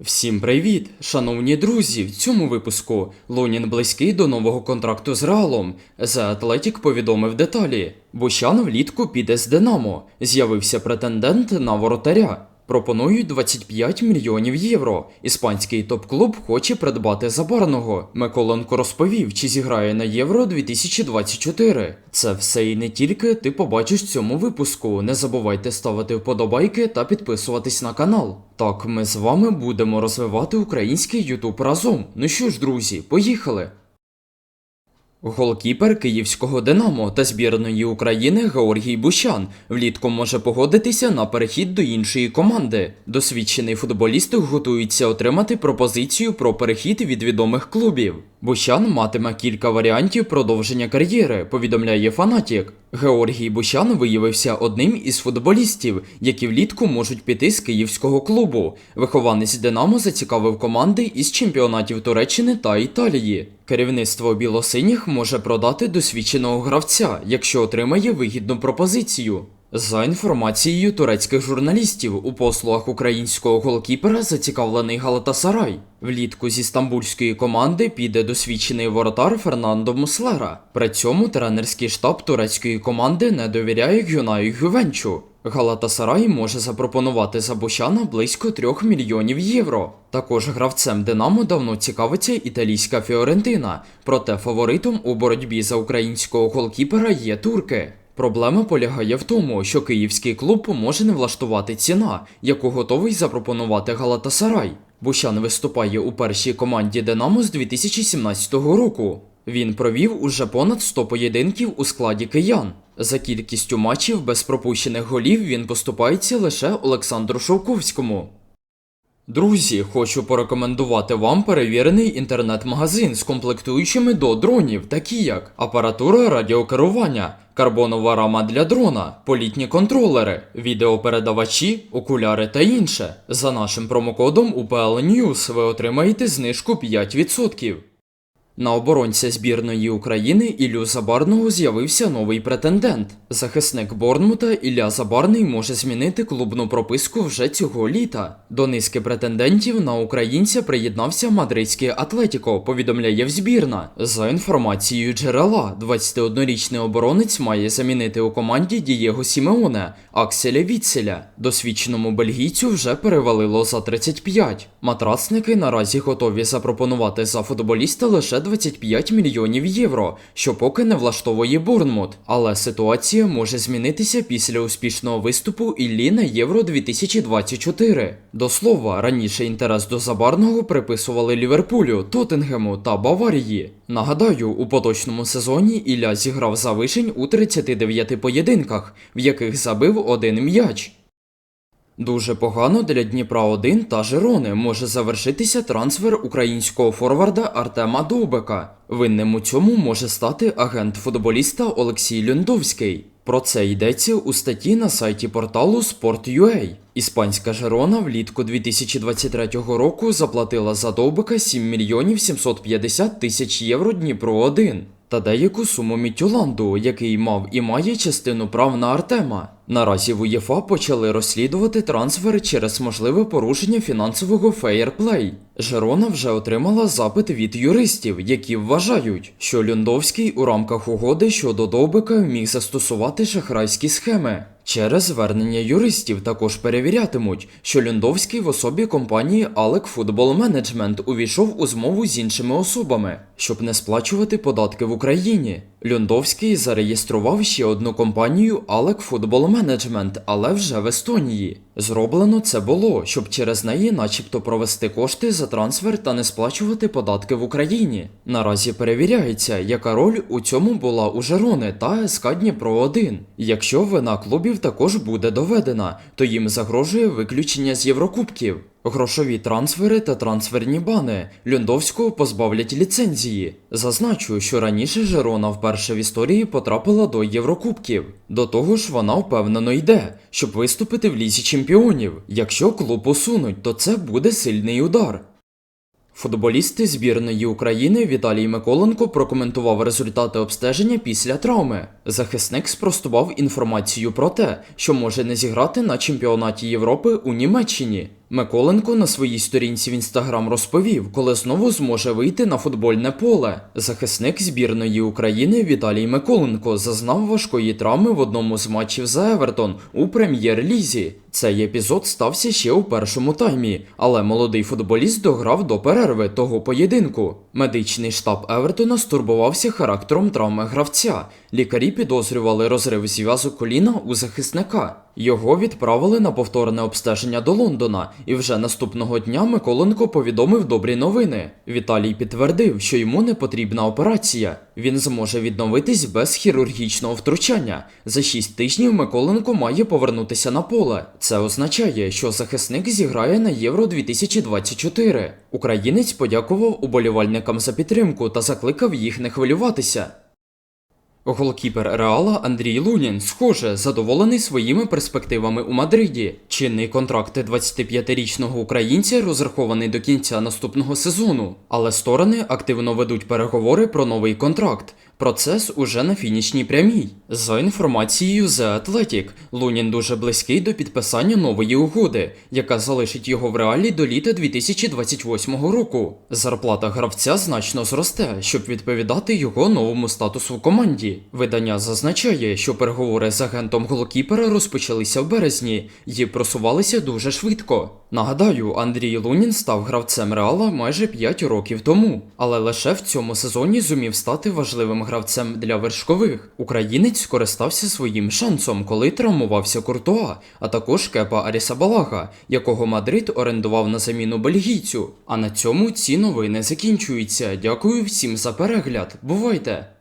Всім привіт, шановні друзі! В цьому випуску Лунін близький до нового контракту з Реалом. The Athletic повідомив деталі. Бущан влітку піде з Динамо. З'явився претендент на воротаря. Пропонують 25 мільйонів євро. Іспанський топ-клуб хоче придбати забарного. Миколенко розповів, чи зіграє на Євро 2024. Це все і не тільки ти побачиш в цьому випуску. Не забувайте ставити вподобайки та підписуватись на канал. Так, ми з вами будемо розвивати український Ютуб разом. Ну що ж, друзі, поїхали! Голкіпер київського Динамо та збірної України Георгій Бущан влітку може погодитися на перехід до іншої команди. Досвідчений футболіст готується отримати пропозицію про перехід від відомих клубів. Бущан матиме кілька варіантів продовження кар'єри, повідомляє Фанатік. Георгій Бущан виявився одним із футболістів, які влітку можуть піти з київського клубу. Вихованець Динамо зацікавив команди із чемпіонатів Туреччини та Італії. Керівництво білосиніх може продати досвідченого гравця, якщо отримає вигідну пропозицію. За інформацією турецьких журналістів, у послугах українського голкіпера зацікавлений Галатасарай. Влітку зі стамбульської команди піде досвідчений воротар Фернандо Муслера. При цьому тренерський штаб турецької команди не довіряє Гюнаю Гювенчу. Галатасарай може запропонувати за Бущана близько 3 мільйонів євро. Також гравцем Динамо давно цікавиться італійська Фіорентина, проте фаворитом у боротьбі за українського голкіпера є турки. Проблема полягає в тому, що київський клуб може не влаштувати ціна, яку готовий запропонувати Галатасарай. Бущан виступає у першій команді Динамо з 2017 року. Він провів уже понад 100 поєдинків у складі киян. За кількістю матчів без пропущених голів він поступається лише Олександру Шовковському. Друзі, хочу порекомендувати вам перевірений інтернет-магазин з комплектуючими до дронів, такі як апаратура радіокерування, карбонова рама для дрона, політні контролери, відеопередавачі, окуляри та інше. За нашим промокодом UPL News ви отримаєте знижку 5%. На оборонця збірної України Іллю Забарного з'явився новий претендент. Захисник Борнмута Ілля Забарний може змінити клубну прописку вже цього літа. До низки претендентів на українця приєднався мадридський Атлетіко, повідомляє в збірна. За інформацією джерела, 21-річний оборонець має замінити у команді Дієго Сімеоне, Акселя Віцеля. Досвідченому бельгійцю вже перевалило за 35. Матрацники наразі готові запропонувати за футболіста лише 25 мільйонів євро, що поки не влаштовує Борнмут. Але ситуація може змінитися після успішного виступу Іллі на Євро 2024. До слова, раніше інтерес до Забарного приписували Ліверпулю, Тоттенгему та Баварії. Нагадаю, у поточному сезоні Ілля зіграв за вишень у 39 поєдинках, в яких забив один м'яч. Дуже погано для Дніпра 1 та Жирони може завершитися трансфер українського форварда Артема Довбека. Винним у цьому може стати агент футболіста Олексій Льондовський. Про це йдеться у статті на сайті порталу Sport.ua. Іспанська Жирона влітку 2023 року заплатила за Довбека 7 мільйонів 750 тисяч євро Дніпро 1 та деяку суму Мітюланду, який мав і має частину прав на Артема. Наразі в УЄФА почали розслідувати трансфер через можливе порушення фінансового феєрплей. Жерона вже отримала запит від юристів, які вважають, що Люндовський у рамках угоди щодо Довбика міг застосувати шахрайські схеми. Через звернення юристів також перевірятимуть, що Люндовський в особі компанії Alec Football Management увійшов у змову з іншими особами, щоб не сплачувати податки в Україні. Люндовський зареєстрував ще одну компанію Alec Football Management, але вже в Естонії. Зроблено це було, щоб через неї начебто провести кошти за трансфер та не сплачувати податки в Україні. Наразі перевіряється, яка роль у цьому була у Жерони та СК Дніпро 1. Якщо вина клубів також буде доведена, то їм загрожує виключення з Єврокубків. Грошові трансфери та трансферні бани Люндовського позбавлять ліцензії. Зазначу, що раніше Жерона вперше в історії потрапила до Єврокубків. До того ж, вона впевнено йде, щоб виступити в лізі чемпіонів. Якщо клуб усунуть, то це буде сильний удар. Футболісти збірної України Віталій Миколенко прокоментував результати обстеження після травми. Захисник спростував інформацію про те, що може не зіграти на чемпіонаті Європи у Німеччині. Миколенко на своїй сторінці в інстаграм розповів, коли знову зможе вийти на футбольне поле. Захисник збірної України Віталій Миколенко зазнав важкої травми в одному з матчів за Евертон у прем'єр-лізі. Цей епізод стався ще у першому таймі, але молодий футболіст дограв до перерви того поєдинку. Медичний штаб Евертона стурбувався характером травми гравця. Лікарі підозрювали розрив зв'язок коліна у захисника. Його відправили на повторне обстеження до Лондона, і вже наступного дня Миколенко повідомив добрі новини. Віталій підтвердив, що йому не потрібна операція. Він зможе відновитись без хірургічного втручання. За 6 тижнів Миколенко має повернутися на поле. Це означає, що захисник зіграє на Євро 2024. Українець подякував уболівальникам за підтримку та закликав їх не хвилюватися. Голкіпер Реала Андрій Лунін, схоже, задоволений своїми перспективами у Мадриді. Чинний контракт 25-річного українця розрахований до кінця наступного сезону, але сторони активно ведуть переговори про новий контракт. Процес уже на фінішній прямій. За інформацією The Athletic, Лунін дуже близький до підписання нової угоди, яка залишить його в реалі до літа 2028 року. Зарплата гравця значно зросте, щоб відповідати його новому статусу в команді. Видання зазначає, що переговори з агентом голкіпера розпочалися в березні і просувалися дуже швидко. Нагадаю, Андрій Лунін став гравцем Реала майже 5 років тому, але лише в цьому сезоні зумів стати важливим гравцем для вершкових. Українець скористався своїм шансом, коли травмувався Куртуа, а також Кепа Арісабалага, якого Мадрид орендував на заміну бельгійцю. А на цьому ці новини закінчуються. Дякую всім за перегляд. Бувайте!